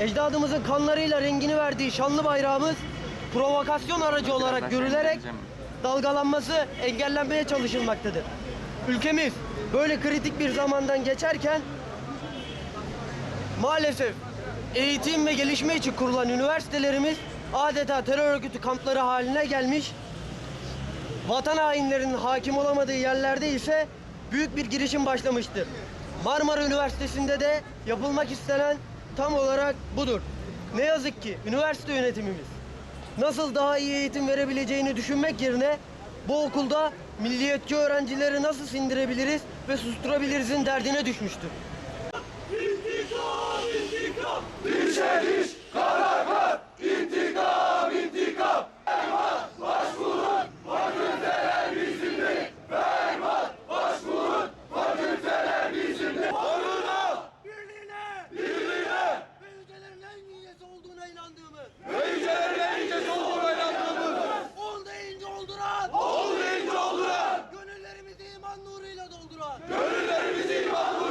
ecdadımızın kanlarıyla rengini verdiği şanlı bayrağımız provokasyon aracı olarak görülerek dalgalanması engellenmeye çalışılmaktadır. Ülkemiz böyle kritik bir zamandan geçerken maalesef eğitim ve gelişme için kurulan üniversitelerimiz adeta terör örgütü kampları haline gelmiş. Vatan hainlerinin hakim olamadığı yerlerde ise büyük bir girişim başlamıştır. Marmara Üniversitesi'nde de yapılmak istenen tam olarak budur. Ne yazık ki üniversite yönetimimiz nasıl daha iyi eğitim verebileceğini düşünmek yerine bu okulda milliyetçi öğrencileri nasıl sindirebiliriz ve susturabilirizin derdine düşmüştür. Bir şehit dolduran, Oğul Bey'i dolduran, gönüllerimizi iman nuruyla dolduran, gönüllerimizi iman nuruyla